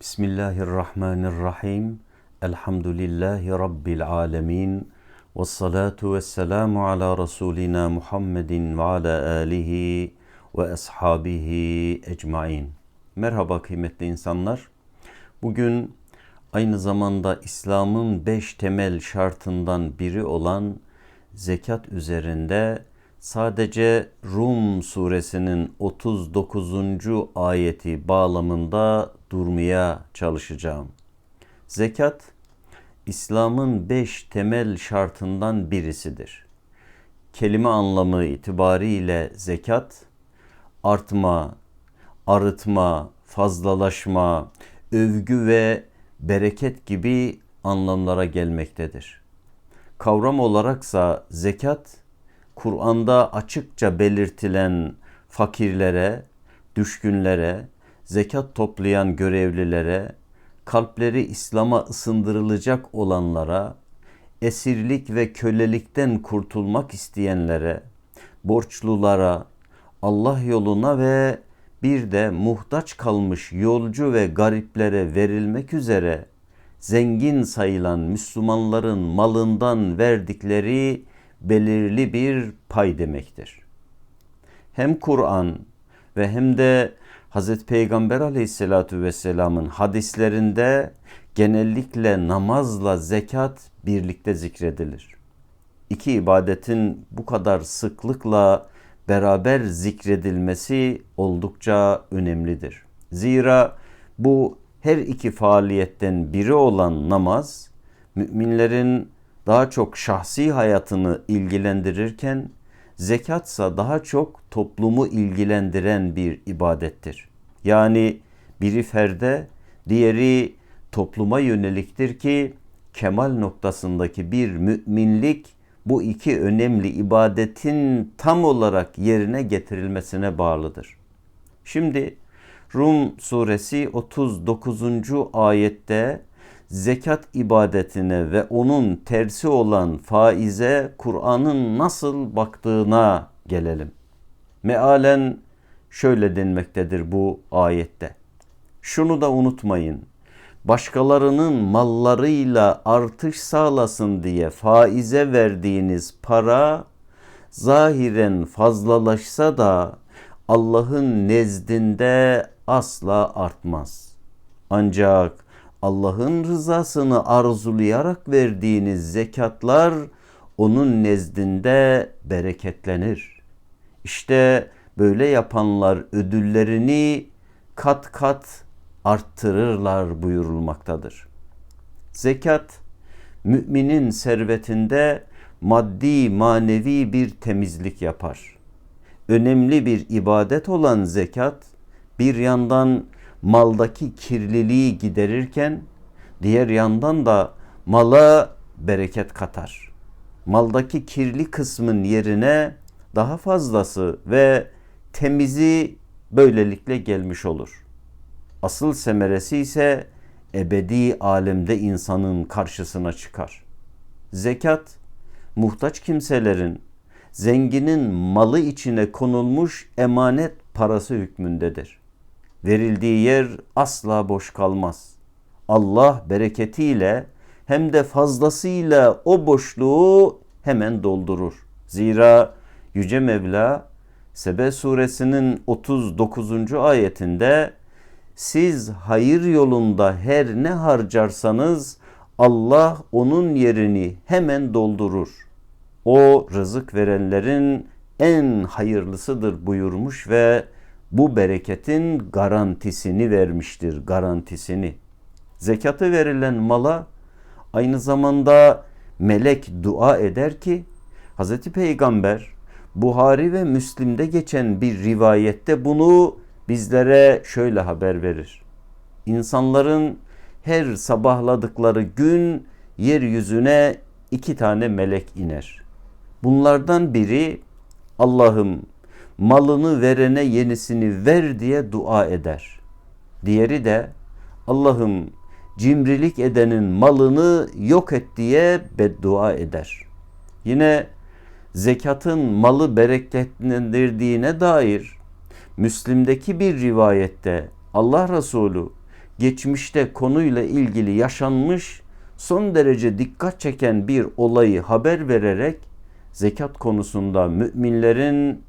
Bismillahirrahmanirrahim. Elhamdülillahi Rabbil alemin. Ve salatu ve selamu ala Resulina Muhammedin ve ala alihi ve ashabihi ecmain. Merhaba kıymetli insanlar. Bugün aynı zamanda İslam'ın beş temel şartından biri olan zekat üzerinde sadece Rum suresinin 39. ayeti bağlamında durmaya çalışacağım. Zekat İslam'ın beş temel şartından birisidir. Kelime anlamı itibariyle zekat artma, arıtma, fazlalaşma, övgü ve bereket gibi anlamlara gelmektedir. Kavram olaraksa zekat Kur'an'da açıkça belirtilen fakirlere, düşkünlere, zekat toplayan görevlilere, kalpleri İslam'a ısındırılacak olanlara, esirlik ve kölelikten kurtulmak isteyenlere, borçlulara, Allah yoluna ve bir de muhtaç kalmış yolcu ve gariplere verilmek üzere zengin sayılan Müslümanların malından verdikleri belirli bir pay demektir. Hem Kur'an ve hem de Hz. Peygamber aleyhissalatu vesselamın hadislerinde genellikle namazla zekat birlikte zikredilir. İki ibadetin bu kadar sıklıkla beraber zikredilmesi oldukça önemlidir. Zira bu her iki faaliyetten biri olan namaz müminlerin daha çok şahsi hayatını ilgilendirirken zekatsa daha çok toplumu ilgilendiren bir ibadettir. Yani biri ferde, diğeri topluma yöneliktir ki kemal noktasındaki bir müminlik bu iki önemli ibadetin tam olarak yerine getirilmesine bağlıdır. Şimdi Rum suresi 39. ayette zekat ibadetine ve onun tersi olan faize Kur'an'ın nasıl baktığına gelelim. Mealen şöyle denmektedir bu ayette. Şunu da unutmayın. Başkalarının mallarıyla artış sağlasın diye faize verdiğiniz para zahiren fazlalaşsa da Allah'ın nezdinde asla artmaz. Ancak Allah'ın rızasını arzulayarak verdiğiniz zekatlar onun nezdinde bereketlenir. İşte böyle yapanlar ödüllerini kat kat arttırırlar buyurulmaktadır. Zekat müminin servetinde maddi manevi bir temizlik yapar. Önemli bir ibadet olan zekat bir yandan maldaki kirliliği giderirken diğer yandan da mala bereket katar. Maldaki kirli kısmın yerine daha fazlası ve temizi böylelikle gelmiş olur. Asıl semeresi ise ebedi alemde insanın karşısına çıkar. Zekat muhtaç kimselerin zenginin malı içine konulmuş emanet parası hükmündedir. Verildiği yer asla boş kalmaz. Allah bereketiyle hem de fazlasıyla o boşluğu hemen doldurur. Zira Yüce Mevla Sebe suresinin 39. ayetinde siz hayır yolunda her ne harcarsanız Allah onun yerini hemen doldurur. O rızık verenlerin en hayırlısıdır buyurmuş ve bu bereketin garantisini vermiştir, garantisini. Zekatı verilen mala aynı zamanda melek dua eder ki Hz. Peygamber Buhari ve Müslim'de geçen bir rivayette bunu bizlere şöyle haber verir. İnsanların her sabahladıkları gün yeryüzüne iki tane melek iner. Bunlardan biri Allah'ım malını verene yenisini ver diye dua eder. Diğeri de Allah'ım cimrilik edenin malını yok et diye beddua eder. Yine zekatın malı bereketlendirdiğine dair Müslim'deki bir rivayette Allah Resulü geçmişte konuyla ilgili yaşanmış son derece dikkat çeken bir olayı haber vererek zekat konusunda müminlerin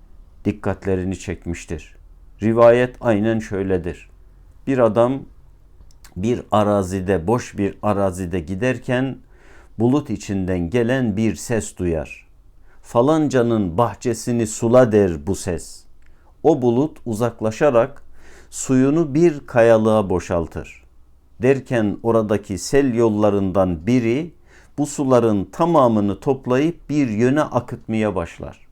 dikkatlerini çekmiştir. Rivayet aynen şöyledir. Bir adam bir arazide, boş bir arazide giderken bulut içinden gelen bir ses duyar. Falancanın bahçesini sula der bu ses. O bulut uzaklaşarak suyunu bir kayalığa boşaltır. Derken oradaki sel yollarından biri bu suların tamamını toplayıp bir yöne akıtmaya başlar.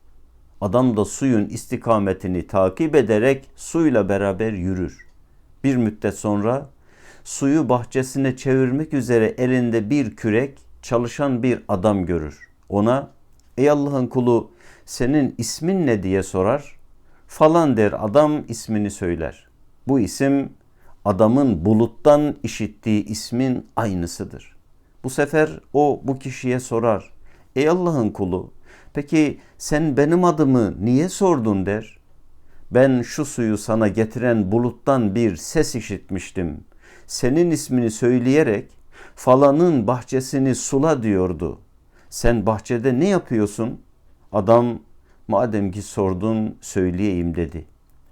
Adam da suyun istikametini takip ederek suyla beraber yürür. Bir müddet sonra suyu bahçesine çevirmek üzere elinde bir kürek çalışan bir adam görür. Ona ey Allah'ın kulu senin ismin ne diye sorar. Falan der adam ismini söyler. Bu isim adamın buluttan işittiği ismin aynısıdır. Bu sefer o bu kişiye sorar. Ey Allah'ın kulu peki sen benim adımı niye sordun der. Ben şu suyu sana getiren buluttan bir ses işitmiştim. Senin ismini söyleyerek falanın bahçesini sula diyordu. Sen bahçede ne yapıyorsun? Adam madem ki sordun söyleyeyim dedi.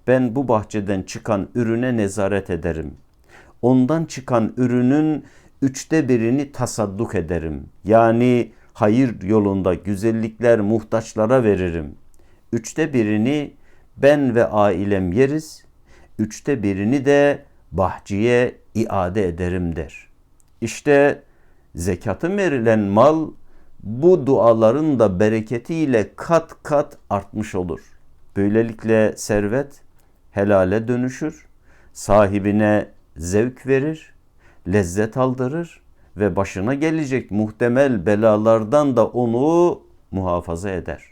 Ben bu bahçeden çıkan ürüne nezaret ederim. Ondan çıkan ürünün üçte birini tasadduk ederim. Yani hayır yolunda güzellikler muhtaçlara veririm. Üçte birini ben ve ailem yeriz. Üçte birini de bahçeye iade ederim der. İşte zekatı verilen mal bu duaların da bereketiyle kat kat artmış olur. Böylelikle servet helale dönüşür, sahibine zevk verir, lezzet aldırır ve başına gelecek muhtemel belalardan da onu muhafaza eder.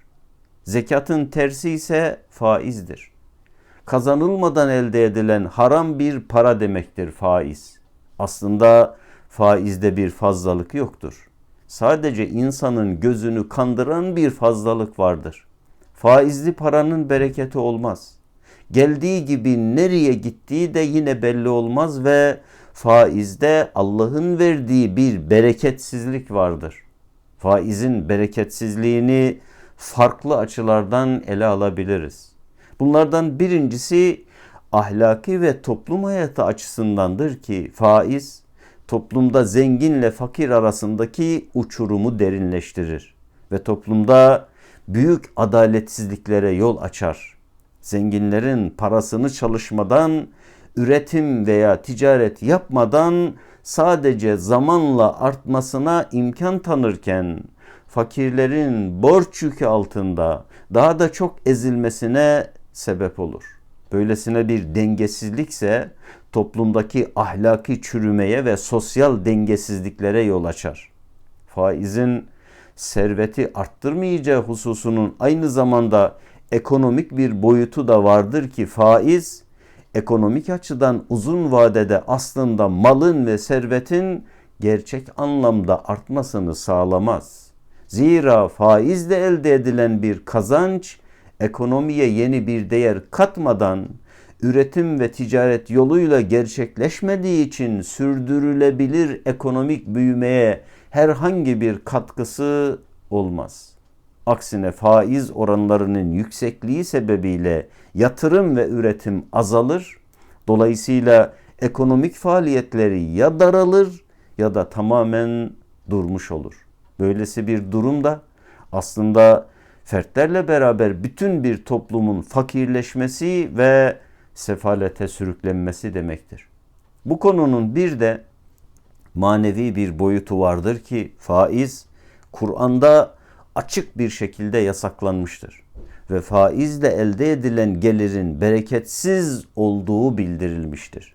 Zekatın tersi ise faizdir. Kazanılmadan elde edilen haram bir para demektir faiz. Aslında faizde bir fazlalık yoktur. Sadece insanın gözünü kandıran bir fazlalık vardır. Faizli paranın bereketi olmaz. Geldiği gibi nereye gittiği de yine belli olmaz ve faizde Allah'ın verdiği bir bereketsizlik vardır. Faizin bereketsizliğini farklı açılardan ele alabiliriz. Bunlardan birincisi ahlaki ve toplum hayatı açısındandır ki faiz toplumda zenginle fakir arasındaki uçurumu derinleştirir ve toplumda büyük adaletsizliklere yol açar. Zenginlerin parasını çalışmadan üretim veya ticaret yapmadan sadece zamanla artmasına imkan tanırken fakirlerin borç yükü altında daha da çok ezilmesine sebep olur. Böylesine bir dengesizlikse toplumdaki ahlaki çürümeye ve sosyal dengesizliklere yol açar. Faizin serveti arttırmayacağı hususunun aynı zamanda ekonomik bir boyutu da vardır ki faiz ekonomik açıdan uzun vadede aslında malın ve servetin gerçek anlamda artmasını sağlamaz. Zira faizle elde edilen bir kazanç ekonomiye yeni bir değer katmadan üretim ve ticaret yoluyla gerçekleşmediği için sürdürülebilir ekonomik büyümeye herhangi bir katkısı olmaz. Aksine faiz oranlarının yüksekliği sebebiyle yatırım ve üretim azalır. Dolayısıyla ekonomik faaliyetleri ya daralır ya da tamamen durmuş olur. Böylesi bir durumda aslında fertlerle beraber bütün bir toplumun fakirleşmesi ve sefalete sürüklenmesi demektir. Bu konunun bir de manevi bir boyutu vardır ki faiz Kur'an'da açık bir şekilde yasaklanmıştır ve faizle elde edilen gelirin bereketsiz olduğu bildirilmiştir.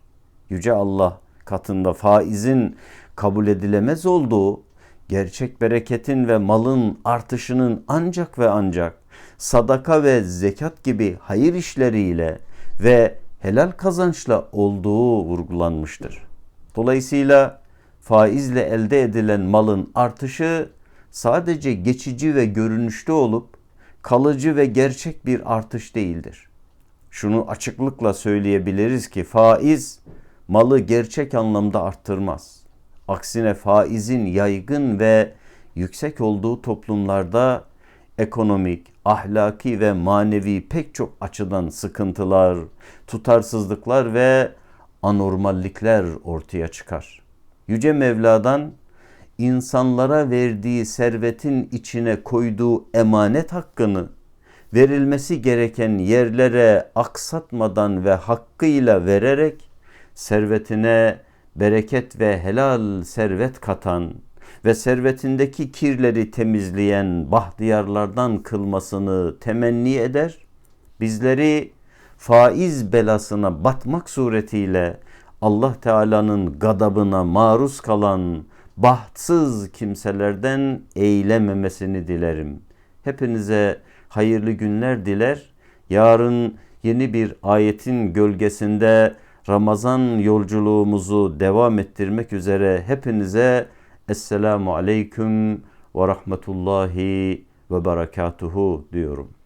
Yüce Allah katında faizin kabul edilemez olduğu, gerçek bereketin ve malın artışının ancak ve ancak sadaka ve zekat gibi hayır işleriyle ve helal kazançla olduğu vurgulanmıştır. Dolayısıyla faizle elde edilen malın artışı sadece geçici ve görünüşte olup kalıcı ve gerçek bir artış değildir. Şunu açıklıkla söyleyebiliriz ki faiz malı gerçek anlamda arttırmaz. Aksine faizin yaygın ve yüksek olduğu toplumlarda ekonomik, ahlaki ve manevi pek çok açıdan sıkıntılar, tutarsızlıklar ve anormallikler ortaya çıkar. Yüce Mevla'dan insanlara verdiği servetin içine koyduğu emanet hakkını verilmesi gereken yerlere aksatmadan ve hakkıyla vererek servetine bereket ve helal servet katan ve servetindeki kirleri temizleyen bahtiyarlardan kılmasını temenni eder. Bizleri faiz belasına batmak suretiyle Allah Teala'nın gadabına maruz kalan bahtsız kimselerden eylememesini dilerim. Hepinize hayırlı günler diler. Yarın yeni bir ayetin gölgesinde Ramazan yolculuğumuzu devam ettirmek üzere hepinize Esselamu Aleyküm ve Rahmetullahi ve Berekatuhu diyorum.